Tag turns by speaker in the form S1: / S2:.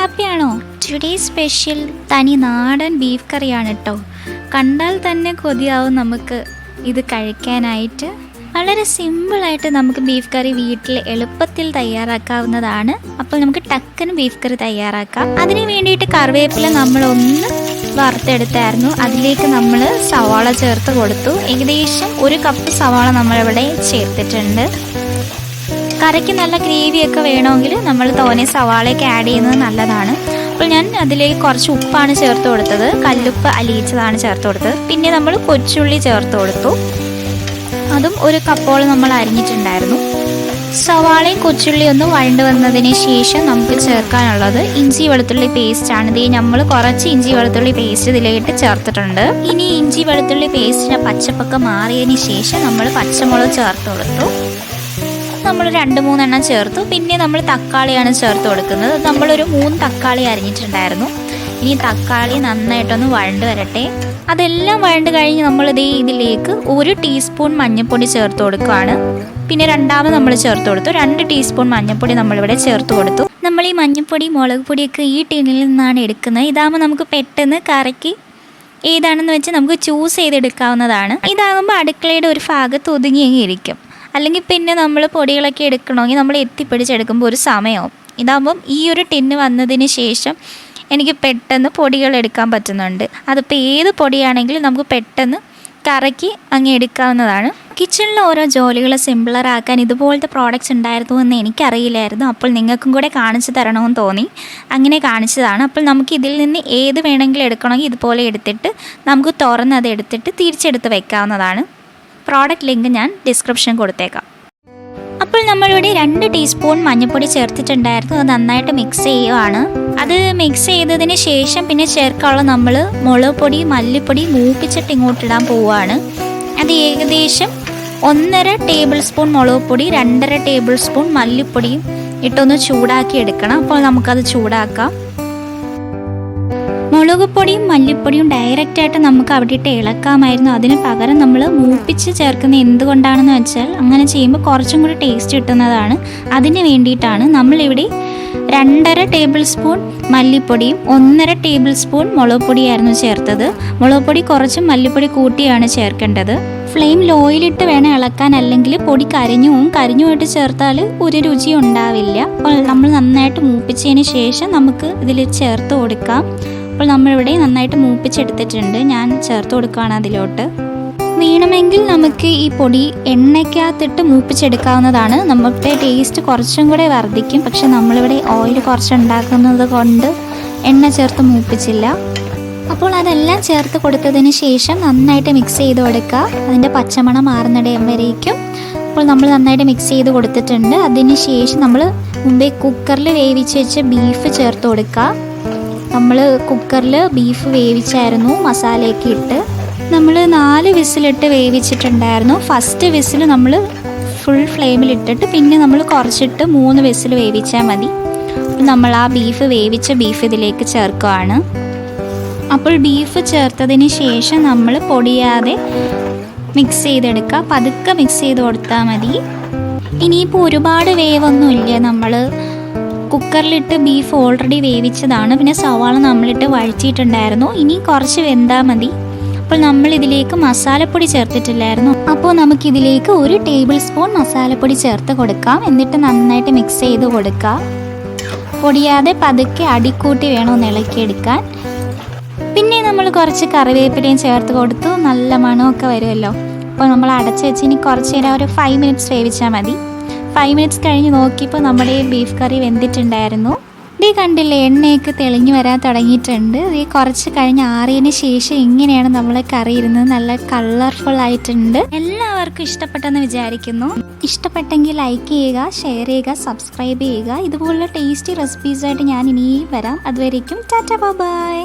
S1: ഹാപ്പിയാണോ? Today special തനി നാടൻ beef കറിയാണ് കേട്ടോ കണ്ടാൽ തന്നെ കൊതിയാവും നമുക്ക് ഇത് കഴിക്കാനായിട്ട്. വളരെ സിമ്പിളായിട്ട് നമുക്ക് ബീഫ് കറി വീട്ടിൽ എളുപ്പത്തിൽ തയ്യാറാക്കാവുന്നതാണ്. അപ്പോൾ നമുക്ക് ടക്കന് ബീഫ് കറി തയ്യാറാക്കാം. അതിന് വേണ്ടിയിട്ട് കറിവേപ്പില നമ്മളൊന്ന് വറുത്തെടുത്തായിരുന്നു. അതിലേക്ക് നമ്മൾ സവാള ചേർത്ത് കൊടുത്തു. ഏകദേശം ഒരു കപ്പ് സവാള നമ്മളിവിടെ ചേർത്തിട്ടുണ്ട്. കറിക്ക് നല്ല ഗ്രേവിയൊക്കെ വേണമെങ്കിൽ നമ്മൾ തോനെ സവാളയൊക്കെ ആഡ് ചെയ്യുന്നത് നല്ലതാണ്. അപ്പോൾ ഞാൻ അതിലേക്ക് കുറച്ച് ഉപ്പാണ് ചേർത്ത് കൊടുത്തത്. കല്ലുപ്പ് അലിയിച്ചതാണ് ചേർത്ത് കൊടുത്തത്. പിന്നെ നമ്മൾ കൊച്ചുള്ളി ചേർത്ത് കൊടുത്തു. അതും ഒരു കപ്പോളം നമ്മൾ അരിഞ്ഞിട്ടുണ്ടായിരുന്നു. സവാളയും കൊച്ചുള്ളി ഒന്ന് വഴണ്ട് വന്നതിന് ശേഷം നമുക്ക് ചേർക്കാനുള്ളത് ഇഞ്ചി വെളുത്തുള്ളി പേസ്റ്റ് ആണ്. ഇത് നമ്മൾ കുറച്ച് ഇഞ്ചി വെളുത്തുള്ളി പേസ്റ്റ് ഇതിലേക്ക് ചേർത്തിട്ടുണ്ട്. ഇനി ഇഞ്ചി വെളുത്തുള്ളി പേസ്റ്റിന് പച്ചപ്പൊക്കെ മാറിയതിന് ശേഷം നമ്മൾ പച്ചമുളക് ചേർത്ത് കൊടുത്തു. നമ്മൾ രണ്ട് മൂന്നെണ്ണം ചേർത്തു. പിന്നെ നമ്മൾ തക്കാളിയാണ് ചേർത്ത് കൊടുക്കുന്നത്. നമ്മളൊരു മൂന്ന് തക്കാളി അരിഞ്ഞിട്ടുണ്ടായിരുന്നു. ഇനി തക്കാളി നന്നായിട്ടൊന്ന് വഴണ്ട് വരട്ടെ. അതെല്ലാം വഴണ്ട് കഴിഞ്ഞ് നമ്മൾ ഇതേ ഇതിലേക്ക് ഒരു ടീസ്പൂൺ മഞ്ഞൾപ്പൊടി ചേർത്ത് കൊടുക്കുകയാണ് പിന്നെ രണ്ടാമത് നമ്മൾ ചേർത്ത് കൊടുത്തു. രണ്ട് ടീസ്പൂൺ മഞ്ഞൾപ്പൊടി നമ്മളിവിടെ ചേർത്ത് കൊടുത്തു. നമ്മൾ ഈ മഞ്ഞൾപ്പൊടി മുളക് പൊടിയൊക്കെ ഈ ടീനിൽ നിന്നാണ് എടുക്കുന്നത്. ഇതാകുമ്പോൾ നമുക്ക് പെട്ടെന്ന് കറക്ക് ഏതാണെന്ന് വെച്ച് നമുക്ക് ചൂസ് ചെയ്തെടുക്കാവുന്നതാണ്. ഇതാകുമ്പോൾ അടുക്കളയുടെ ഒരു ഭാഗത്ത് ഒതുങ്ങി ഇരിക്കും. അല്ലെങ്കിൽ പിന്നെ നമ്മൾ പൊടികളൊക്കെ എടുക്കണമെങ്കിൽ നമ്മൾ എത്തിപ്പിടിച്ചെടുക്കുമ്പോൾ ഒരു സമയമാവും ഇതാകുമ്പം ഈ ഒരു ടിന്ന് വന്നതിന് ശേഷം എനിക്ക് പെട്ടെന്ന് പൊടികൾ എടുക്കാൻ പറ്റുന്നുണ്ട്. അതിപ്പോൾ ഏത് പൊടിയാണെങ്കിലും നമുക്ക് പെട്ടെന്ന് കറക്കി അങ്ങ് എടുക്കാവുന്നതാണ്. കിച്ചണിലെ ഓരോ ജോലികൾ സിമ്പിളറാക്കാൻ ഇതുപോലത്തെ പ്രോഡക്റ്റ്സ് ഉണ്ടായിരുന്നു എന്ന് എനിക്കറിയില്ലായിരുന്നു. അപ്പോൾ നിങ്ങൾക്കും കൂടെ കാണിച്ചു തരണമെന്ന് തോന്നി. അങ്ങനെ കാണിച്ചതാണ്. അപ്പോൾ നമുക്ക് ഇതിൽ നിന്ന് ഏത് വേണമെങ്കിലും എടുക്കണമെങ്കിൽ ഇതുപോലെ എടുത്തിട്ട് നമുക്ക് തുറന്നത് എടുത്തിട്ട് തിരിച്ചെടുത്ത് വെക്കാവുന്നതാണ്. പ്രോഡക്റ്റ് ലിങ്ക് ഞാൻ ഡിസ്ക്രിപ്ഷൻ കൊടുത്തേക്കാം. അപ്പോൾ നമ്മളിവിടെ രണ്ട് ടീസ്പൂൺ മഞ്ഞൾപ്പൊടി ചേർത്തിട്ടുണ്ടായിരുന്നു. അത് നന്നായിട്ട് മിക്സ് ചെയ്യുവാണ്. അത് മിക്സ് ചെയ്തതിന് ശേഷം പിന്നെ ചേർക്കാനുള്ള നമ്മൾ മുളക് പൊടി മല്ലിപ്പൊടി മൂപ്പിച്ചിട്ട് ഇങ്ങോട്ട് ഇടാൻ പോവുകയാണ് അത് ഏകദേശം ഒന്നര ടേബിൾ സ്പൂൺ മുളക് പൊടി രണ്ടര ടേബിൾ സ്പൂൺ മല്ലിപ്പൊടിയും ഇട്ടൊന്ന് ചൂടാക്കി എടുക്കണം. അപ്പോൾ നമുക്കത് ചൂടാക്കാം. മുളക് പൊടിയും മല്ലിപ്പൊടിയും ഡയറക്റ്റ് ആയിട്ട് നമുക്ക് അവിടെ ഇട്ട് ഇളക്കാമായിരുന്നു. അതിന് പകരം നമ്മൾ മൂപ്പിച്ച് ചേർക്കുന്ന എന്തുകൊണ്ടാണെന്ന് വെച്ചാൽ അങ്ങനെ ചെയ്യുമ്പോൾ കുറച്ചും കൂടി ടേസ്റ്റ് കിട്ടുന്നതാണ്. അതിന് വേണ്ടിയിട്ടാണ് നമ്മളിവിടെ രണ്ടര ടേബിൾ സ്പൂൺ മല്ലിപ്പൊടിയും ഒന്നര ടേബിൾ സ്പൂൺ മുളക് പൊടിയായിരുന്നു ചേർത്തത്. മുളക് പൊടി കുറച്ചും മല്ലിപ്പൊടി കൂട്ടിയാണ് ചേർക്കേണ്ടത്. ഫ്ലെയിം ലോയിലിട്ട് വേണം ഇളക്കാൻ അല്ലെങ്കിൽ പൊടി കരിഞ്ഞു പോവും കരിഞ്ഞു പോയിട്ട് ചേർത്താൽ ഒരു രുചി ഉണ്ടാവില്ല. അപ്പോൾ നമ്മൾ നന്നായിട്ട് മൂപ്പിച്ചതിന് ശേഷം നമുക്ക് ഇതിൽ ചേർത്ത് കൊടുക്കാം. അപ്പോൾ നമ്മളിവിടെ നന്നായിട്ട് മൂപ്പിച്ചെടുത്തിട്ടുണ്ട്. ഞാൻ ചേർത്ത് കൊടുക്കുകയാണ് അതിലോട്ട്. വേണമെങ്കിൽ നമുക്ക് ഈ പൊടി എണ്ണയ്ക്കകത്തിട്ട് മൂപ്പിച്ചെടുക്കാവുന്നതാണ്. നമ്മുടെ ടേസ്റ്റ് കുറച്ചും കൂടെ വർദ്ധിക്കും. പക്ഷെ നമ്മളിവിടെ ഓയിൽ കുറച്ച് ഉണ്ടാക്കുന്നത് കൊണ്ട് എണ്ണ ചേർത്ത് മൂപ്പിച്ചില്ല. അപ്പോൾ അതെല്ലാം ചേർത്ത് കൊടുത്തതിന് ശേഷം നന്നായിട്ട് മിക്സ് ചെയ്ത് കൊടുക്കുക. അതിന്റെ പച്ചമണം മാറുന്നിടം വരേക്കും. അപ്പോൾ നമ്മൾ നന്നായിട്ട് മിക്സ് ചെയ്ത് കൊടുത്തിട്ടുണ്ട്. അതിന് ശേഷം നമ്മൾ മുമ്പേ കുക്കറിൽ വേവിച്ച് വെച്ച ബീഫ് ചേർത്ത് കൊടുക്കുക. നമ്മൾ കുക്കറിൽ ബീഫ് വേവിച്ചായിരുന്നു മസാലയൊക്കെ ഇട്ട്. നമ്മൾ നാല് വിസിലിട്ട് വേവിച്ചിട്ടുണ്ടായിരുന്നു. ഫസ്റ്റ് വിസിൽ നമ്മൾ ഫുൾ ഫ്ലെയിമിലിട്ടിട്ട് പിന്നെ നമ്മൾ കുറച്ചിട്ട് മൂന്ന് വിസിൽ വേവിച്ചാൽ മതി. നമ്മൾ ആ ബീഫ് വേവിച്ച ബീഫ് ഇതിലേക്ക് ചേർക്കുകയാണ് അപ്പോൾ ബീഫ് ചേർത്തതിന് ശേഷം നമ്മൾ പൊടിയാതെ മിക്സ് ചെയ്തെടുക്കുക പതുക്കെ മിക്സ് ചെയ്ത് കൊടുത്താൽ മതി. ഇനിയിപ്പോൾ ഒരുപാട് വേവൊന്നുമില്ല. നമ്മൾ കുക്കറിലിട്ട് ബീഫ് ഓൾറെഡി വേവിച്ചതാണ്. പിന്നെ സവാള നമ്മളിട്ട് വഴിച്ചിട്ടുണ്ടായിരുന്നു ഇനി കുറച്ച് വെന്താൽ മതി. അപ്പോൾ നമ്മൾ ഇതിലേക്ക് മസാലപ്പൊടി ചേർത്തിട്ടില്ലായിരുന്നു. അപ്പോൾ നമുക്കിതിലേക്ക് ഒരു ടേബിൾ സ്പൂൺ മസാലപ്പൊടി ചേർത്ത് കൊടുക്കാം. എന്നിട്ട് നന്നായിട്ട് മിക്സ് ചെയ്ത് കൊടുക്കാം. പൊടിയാതെ പതുക്കെ അടിക്കൂട്ടി വേണം ഒന്ന് ഇളക്കിയെടുക്കാൻ. പിന്നെ നമ്മൾ കുറച്ച് കറിവേപ്പിലയും ചേർത്ത് കൊടുത്തു. നല്ല മണമൊക്കെ വരുമല്ലോ. അപ്പോൾ നമ്മൾ അടച്ച് വെച്ച് ഇനി കുറച്ച് നേരം ഒരു ഫൈവ് മിനിറ്റ്സ് വേവിച്ചാൽ മതി. ഫൈവ് മിനിറ്റ്സ് കഴിഞ്ഞ് നോക്കിയപ്പോൾ നമ്മുടെ ബീഫ് കറി വെന്തിട്ടുണ്ടായിരുന്നു. ഇത് കണ്ടില്ലേ എണ്ണയൊക്കെ തെളിഞ്ഞു വരാൻ തുടങ്ങിയിട്ടുണ്ട്. ഈ കുറച്ച് കഴിഞ്ഞ് ആറിയതിന് ശേഷം ഇങ്ങനെയാണ് നമ്മൾ കറി ഇരുന്നത് നല്ല കളർഫുൾ ആയിട്ടുണ്ട്. എല്ലാവർക്കും ഇഷ്ടപ്പെട്ടെന്ന് വിചാരിക്കുന്നു. ഇഷ്ടപ്പെട്ടെങ്കിൽ ലൈക്ക് ചെയ്യുക ഷെയർ ചെയ്യുക സബ്സ്ക്രൈബ് ചെയ്യുക. ഇതുപോലുള്ള ടേസ്റ്റി റെസിപ്പീസായിട്ട് ഞാൻ ഇനിയും വരാം. അതുവരേക്കും ടാറ്റ ബൈ